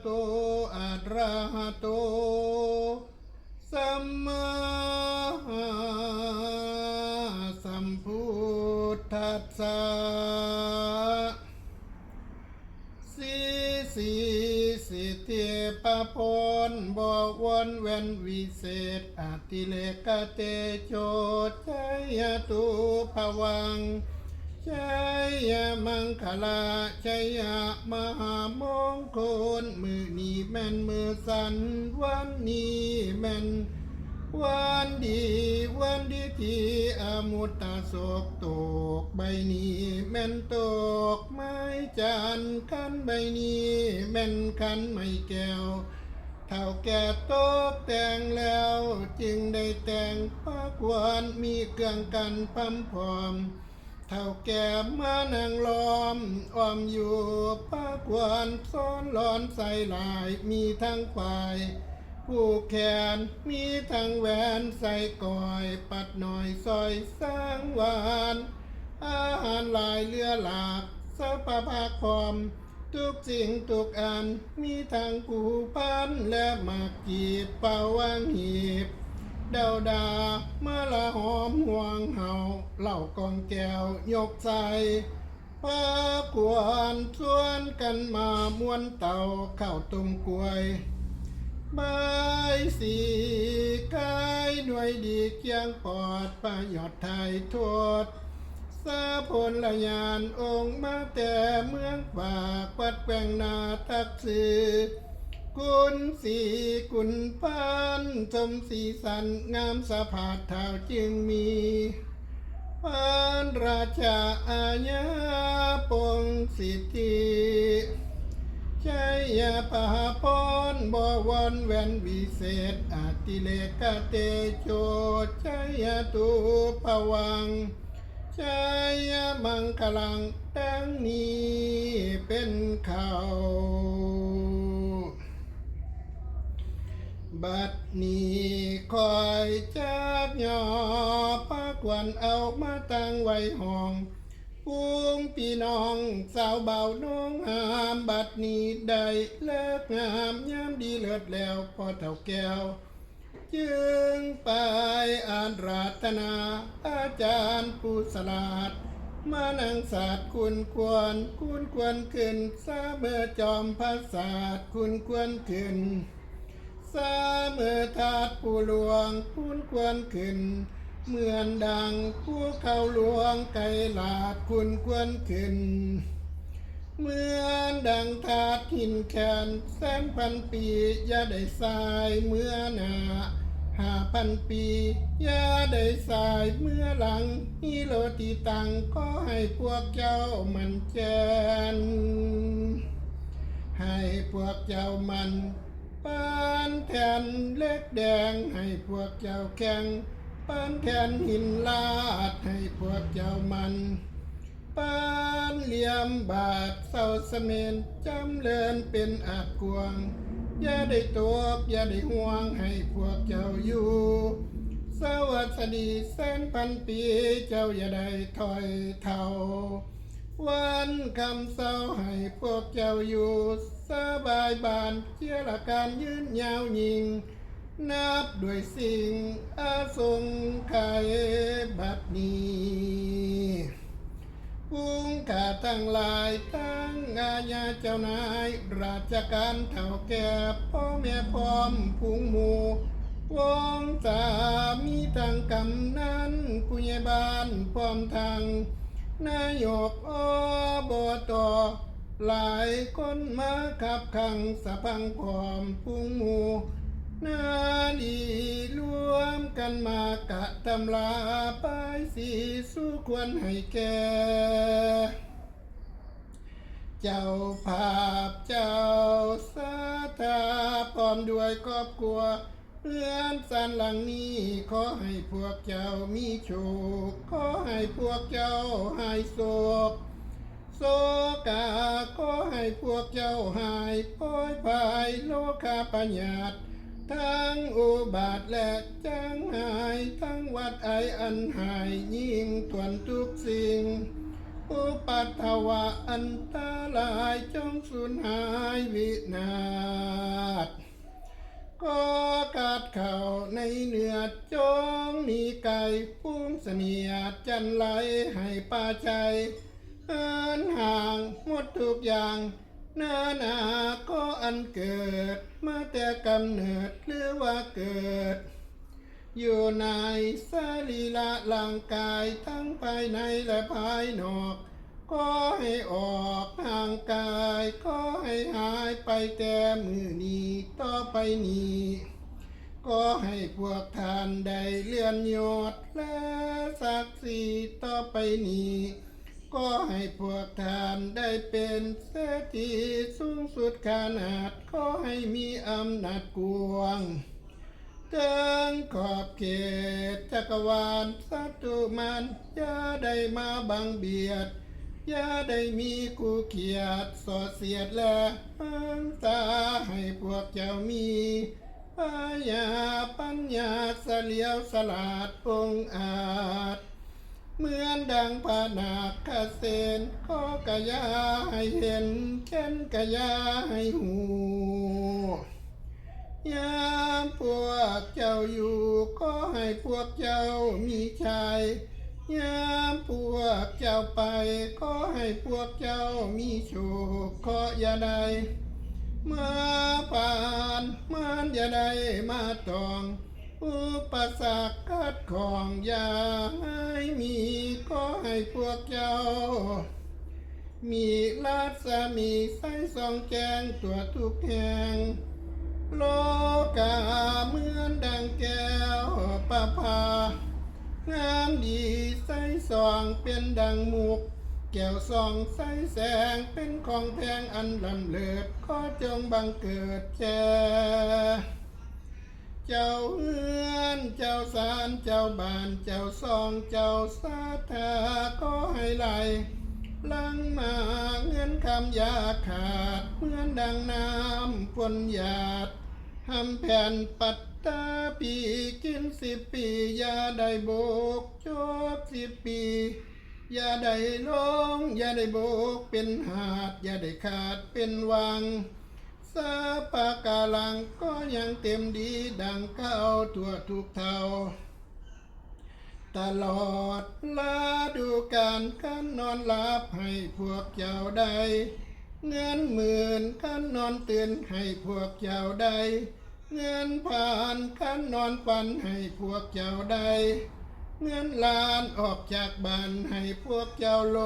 โตอะระหะโต สัมมาสัมพุทธัสสะสีสีสิทปะพลบวนเวนวิเศษอติเลกเตโชชัยตุภวัง ชัยมังคลาชัยมหามงคล มือนี้แม่นมือสันวันนี้แม่นวันดีวันดีที่อมุตตาโศกตกใบนี้แม่นตกไม้จันคันใบนี้แม่นคันไม่แก้วเท่าแก่ตกแต่งแล้ว จึงได้แต่งพระควรมีเครื่องกันพัมพร้อม เท่าแก่มานั่งล้อมอ้อมอยู่พระควรซ้อนหลอนใส่ลายมีทั้งฝ่ายผู้แขนมีทั้งแหวนใส่ก่อย ปัดหน่อยซอยสร้างหวานอาหารลายเรือหลากสัพภาคอม ทุกสิ่งทุกอันมีทั้งผู้พันและหมากจีบเป่าวังหีบ เดาดาเมาละหอมห่วงเห่าเหล่ากองแก้วยกใส่พาขวานชวนกันมาม้วนเต่าเข้าตุ่มกล้วยบายสีกายหน่วยดีเคียงปอดประโยชน์ไทยทวดสาพลละยานองค์มาแต่เมืองปากวัดแปงนาทักสือ คุณสีกุลพันชมสีสันงามสะพาดเท้าจึงมีพานราชาอาญาปงสิทธิชัยยาปหาพรบวรแวนวิเศษอาติเลกเตโชชัยยตุภวังชัยมังคลังตั้งนี้เป็นเขา บัดนี้คอยจากหยอพักวันเอามาตั้งไว้ห้องปุงพี่น้องสาวเบาน้องหามบัดนี้ได้เลิกงามยามดีเลิศแล้วพอเท่าแก้ว จึงไปอ่านรัตนาอาจารย์ผู้สลาดมานังศาสตร์คุณควร คุณควรขึ้นซาเมื่อจอมพระศาสตร์คุณควรขึ้น สาเมื่อทาดผู้หลวงคุณควรขึ้น เหมือนดังผู้เข้าหลวงไกลลาดคุณควรขึ้น เหมือนดังทาดหินแขนแสนพันปีอย่าได้สายเมื่อหนาห้าพันปีอย่าได้สายเมื่อหลังฮิโรติตังก็ให้พวกเจ้ามันแจนให้พวกเจ้ามัน ปานแทนเล็กแดงให้พวกเจ้าแข็งปานแทนหินลาดให้พวกเจ้ามันปานเหลี่ยมบาทเศร้าเสมนจำเลินเป็นอาจกวง อย่าได้ตกอย่าได้ห่วงให้พวกเจ้าอยู่สวัสดีแสนพันปีเจ้าอย่าได้ถอยเท่า วันคำเศร้าให้พวกเจ้าอยู่ สบายบานเชื่อละการยืนยาวยิง นับด้วยสิ่งอาสงไขบัดนี้พุงขาทั้งหลายทั้งอาญาเจ้านาย ราชการเท่าแก่พ่อแม่พร้อมพุงหมู่วงสามีทางกำนั้นผู้ใหญ่บ้านพร้อมทางนายกอบต หลายคนมาขับขังสะพังพร้อมพุงหมู่นาดีรวมกันมากะตำลาป้ายสีสู้ควรให้แก เจ้าภาพเจ้าสาธาพร้อมด้วยครอบครัวเพื่อนสันหลังนี้ขอให้พวกเจ้ามีโชค ขอให้พวกเจ้าหายโศก โศกาขอให้พวกเจ้าหายปล่อยภายโลกาปัญญาตทั้งอุบาทและจังหาย ทั้งวัดไออันหายยิ่งทวนทุกสิ่ง อุปัตถวะอันตรายจงสูญหายวินาศก็กาดเข่าในเนื้อจงหนีไก่พุ่งเสนียดจันไหลให้ป่าใจ ดทุกอย่างนานาก็อันเกิด มาแต่กำเนิดหรือว่าเกิด อยู่ในสรีละร่างกายทั้งภายในและภายนอก ก็ให้ออกห่างกาย ก็ให้หายไปแต่มือนี้ต่อไปนี้ก็ให้พวกท่านได้เลื่อนยศและศักดิ์ศรีต่อไปนี้ ก็ให้พวกท่านได้เป็นเศรษฐีสูงสุดขนาดก็ให้มีอำนาจกวงเกิงขอบเขตจักรวาลสัตุมันอย่าได้มาบังเบียดอย่าได้มีกูเขียดสอดเสียดและปังตาให้พวกเจ้ามีปัญญาปัญญาเสลียวสลาดองอาจ เหมือนดังพานาคเสนก็กะยาให้เห็นเช่นกะยาให้หูยามพวกเจ้าอยู่ก็ให้พวกเจ้ามีชัยยามพวกเจ้าไปก็ให้พวกเจ้ามีโชคขออย่าได้มาผ่านมันอย่าได้มาตอง อุปสรรคคัดของยาให้มีก็ให้พวกเจ้า มีลัดสามีใสส่องแจงตัวทุกแห่งโลกาเหมือนดังแก้วประภางามดีใสส่องเป็นดังมุก แก้วสองใสแสงเป็นของแพงอันลำเลิศขอจงบังเกิดแจ เจ้าเฮือนเจ้าสารเจ้าบานเจ้าซองเจ้าสาธาก็ให้ไหลลังมาเงินคำยาขาดเหมือนดังน้ำฝนหยาดทำแผ่นปัตตาปีกินสิบปียาได้โบกจบสิบปีอย่าได้ลงอย่าได้โบกเป็นหาดอย่าได้ขาดเป็นวัง สาปากาลังก็ยังเต็มดีดังเก้าทั่วทุกเท่า ตลอดลาดูการการนอนหลับให้พวกเจ้าได้เงินหมื่นการนอนตื่นให้พวกเจ้าได้เงินผ่านการนอนฝันให้พวกเจ้าได้เงินล้านออกจากบ้านให้พวกเจ้าโล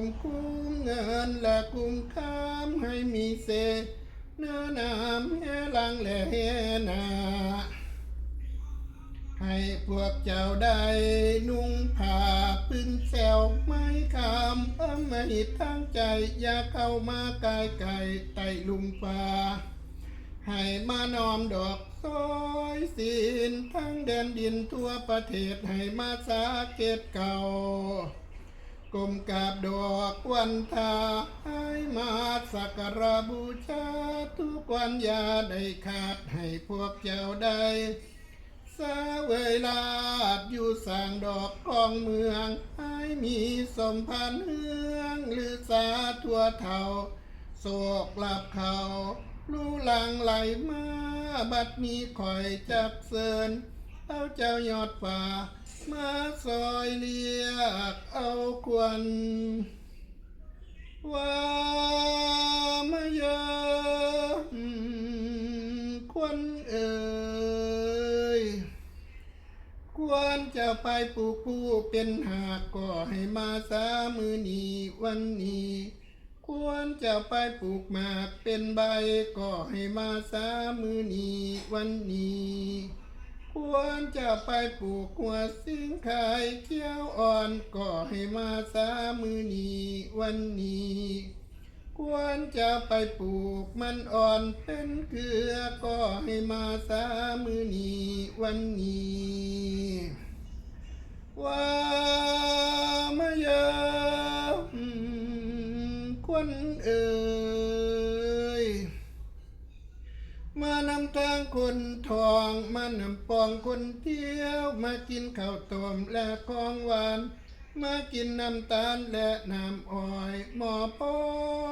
ม คุ้มเงินและคุ้มค้ามให้มีเศษ เนื้อน้ำแห่ลังและแห่นาให้พวกเจ้าได้นุ่งผ้าปืนแซวไม้คำอมหิตทั้งใจ อย่าเข้ามากล้ไก่ไต่ลุมฟ้าให้มานอมดอกซอยศีลทั้งแดนดินทั่วประเทศให้มาสาเกตเก่า กลมกาบดอกวันทาให้มาสักการบูชา ทุกวันยาได้ขาดให้พวกเจ้าได้สาเวลาดอยู่สางดอกกองเมือง ให้มีสมพันธ์เฮืองหรือสาทั่วเท่าโศกหลับเขาลู่ลังไหลมาบัดนี้คอยจับเสินเอาเจ้ายอดฟ้ามาซอยเรีย กเอาควันว่ามาเยอะควันเอ่ยควรจะไปปลูกผู้เป็นหากก็ให้มาสามือนีวันนี้ควรจะไปปลูกหมากเป็นใบก็ให้มาสามือนีวันนี้ ควรจะไปปลูกหัวสิงขายเขี้ยวอ่อนก็ให้มาสามือนีวันนี้ ควรจะไปปลูกมันอ่อนเป็นเกลือก็ให้มาสามือนี้วันนี้ว่ามาเยอะควนเอ่ย มานำทางคนทอง มานำปองคนเที่ยว มากินข้าวต้มและของหวาน มากินน้ำตาลและน้ำอ้อย หมอปอ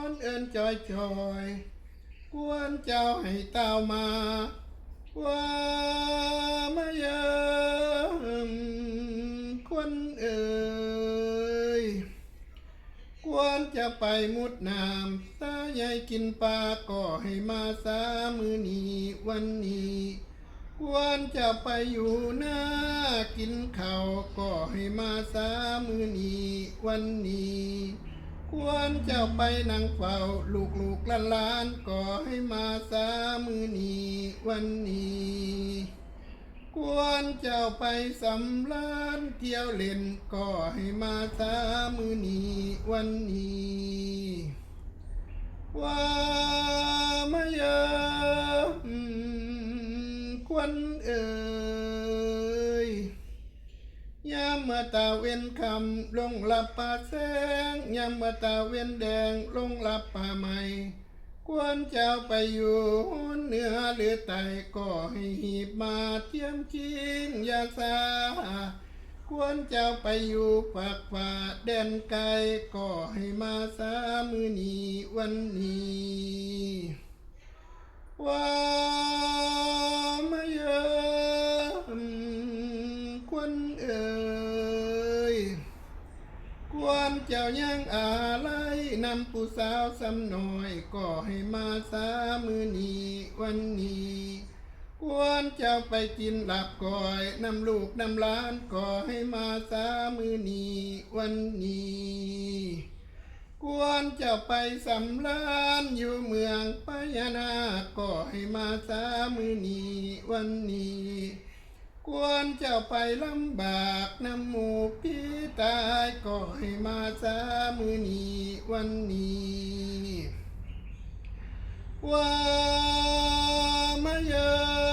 นเอินจอยจอยกวนเจ้าให้เต้ามาว่ามาเยอะคนเอ่ยควรจะไปมุดน้ำ ตาใหญ่กินปลาก็ให้มาสามือนี้วันนี้ควรจะไปอยู่หน้ากินข้าวก็ให้มาสามือนี้วันนี้ควรจะไปนั่งเฝ้าลูกลูกๆหลานก็ให้มาสามือนี้วันนี้ควรเจ้าไปสำลานเที่ยวเล่นก็ให้มาสามือนี้วันนี้ ว่ามาเยอะควรเอ่ยยามเมื่อตาเว้นคำลงหลับป่าแสงยามเมื่อตาเว้นแดงลงหลับป่าใหม่ ควรเจ้าไปอยู่เหนือหรือใต้ก็ให้หีบมาเทียมคิงอยาสา ควรเจ้าไปอยู่ปากป่าแดนไกลก็ให้มาสามือนี้วันนี้ว่ามาเยอะควรเอ่ยควรเจ้ายังอะไรนำผู้สาวสำน้อยก็ให้มาสามือนี้วันนี้ ควรเจ้าไปกินหลับก่อยนำลูกนำล้านก็ให้มาสามือนี้วันนี้ควรเจ้าไปสำลานอยู่เมืองพญานาคก็ให้มาสามือนี้วันนี้ควรเจ้าไปลำบากนำหมู่พี่ตายก็ให้มาสามือนี้วันนี้ว่ามาเยอ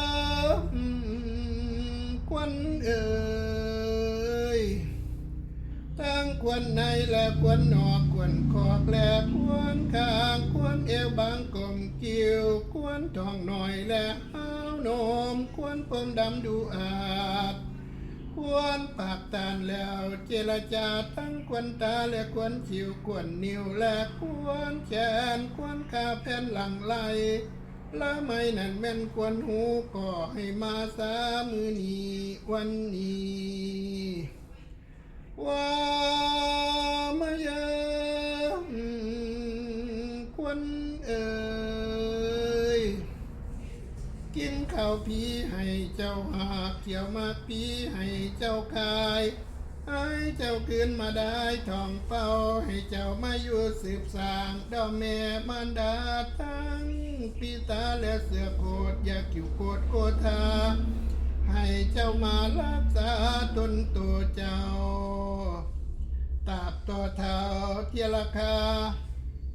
วรในและควรนอกควรขอบและควรข้างควรเอวบางกลมกิ้วควรทองหน่อยและห้าวนมควรปมดำดูอาดควรปากตานแล้วเจรจาทั้งควรตาและควรชิวควรนิ้วและควรแขนควรขาแผ่นหลังไหลละไม่นั่นแม่นควรหูก็ให้มาสามือนี้วันนี้ว่า ให้เจ้าหากเกี่ยวมากพีให้เจ้าคายให้เจ้าคืนมาได้ทองเป้าให้เจ้ามาอยู่สืบสางดอมแม่มารดาทั้งปีตาและเสือโคดอยากอยู่โคดโคทาให้เจ้ามารักษาตนตัวเจ้าตาบต่อเท้าเทียราคา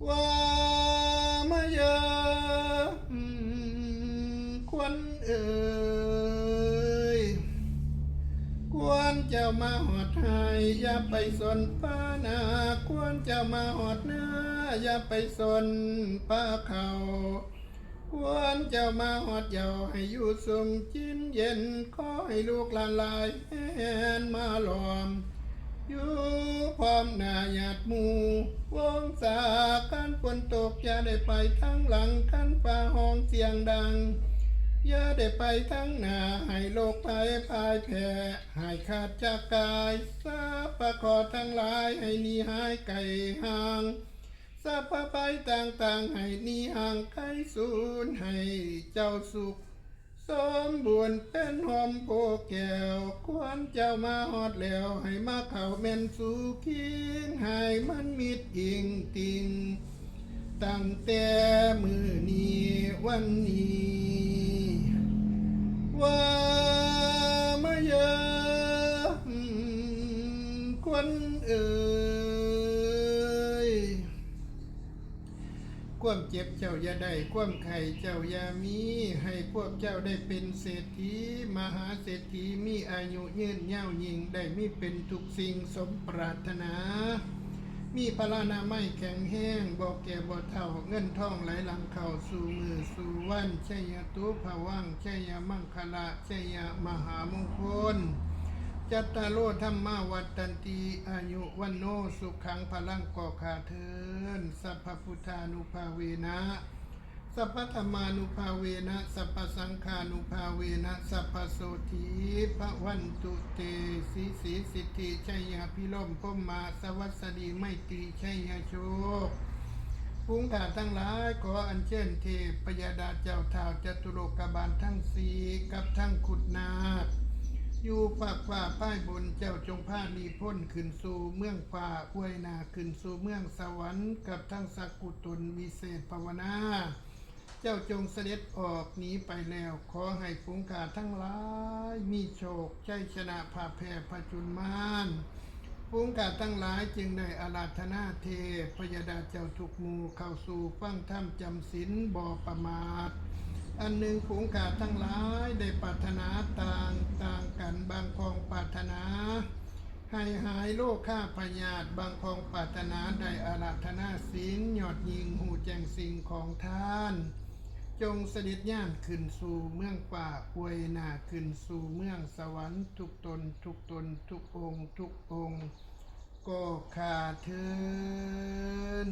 ว่ามาเยอะควรเอ่ย ควรเจ้ามาหอดให้อย่าไปสนป้านาควรเจ้ามาหอดหน้าอย่าไปสนป้าเขาควรเจ้ามาหอดเยาให้อยู่สุมจินเย็นขอให้ลูกหลานลายแหนมาหลอมอยู่พร้อมหน้าหยาดมูวงสาการฝนตกอย่าได้ไปทั้งหลังคันฟ้าห้องเสียงดัง อย่าได้ไปทั้งหน้าให้โลกภัยพายแผ่ให้ขาดจากกายซาประคอทั้งหลายให้นีหายไก่ห่างซาพะไปต่างๆให้นีห่างไกลสูญให้เจ้าสุขสมบูรณ์เป็นหอมโพแก้ว ควรเจ้ามาฮอดแล้ว ให้มาเข้าแม่นสู่คิงให้มันมิดอิงติง ตั้งแต่มือนี้วันนี้ ว่ามเยอะควรเอ่ยความเจ็บเจ้าอย่าได้ความไข่เจ้าอย่ามี ให้พวกเจ้าได้เป็นเศรษฐีมหาเศรษฐีมีอายุยืนยาวยิ่งได้มีเป็นทุกสิ่งสมปรารถนา มีพลานาไม่แข็งแห้งบอกแก่บ่เท่า เงินทองไหลหลังเข่าสู่มือสู่วันชัยตุภวังชัยมังคละชัยมหามงคล จัตตาโลธรรมาวัตตันตีอายุวันโนสุขังพลังก่อขาเทินสัพพพุทธานุภาเวนะ สัพพธรรมานุภาเวนะสัพพสังฆานุภาเวนะสัพพโสธีพระวันตุเตสีสีสิทธิชัยยาพิลมพมมาสวัสดีไม่ตรีชัยยโชคพุงกาทั้งหลายขออัญเชิญเทพพยาดาเจ้าท้าวจตุโลกบาลทั้งสีกับทั้งขุดนาคอยู่ฝากฝ่าป้ายบนเจ้าจงพานีพ้นขึ้นสู่เมืองฝ่าอวยนาขึ้นสู่เมืองสวรรค์กับทั้งสักกุตนวิเศษภาวนา เจ้าจงเสด็จออกหนีไปแล้ว ขอให้ฝูงกาทั้งหลาย มีโชคชัยชนะผ่าแผ่พจุนมานฝูงกาทั้งหลายจึงได้อาราธนาเทพยดาเจ้าทุกมูเข้าสู่ฟังธรรมจำศีลบ่อประมาทอันหนึ่งฝูงกาทั้งหลายได้ปรารถนาต่างต่างกันบางคองปรารถนา ให้หายโรคข้าพยาธิบางคองปรารถนาได้อาราธนาศีลยอดยิงหูแจงสิ่งของท่าน จงเสด็จย่านขึ้นสู่เมืองป่าควยนาขึ้นสู่เมืองสวรรค์ทุกตนทุกตนทุกองค์ ทุกองค์ ก็ขาเทิน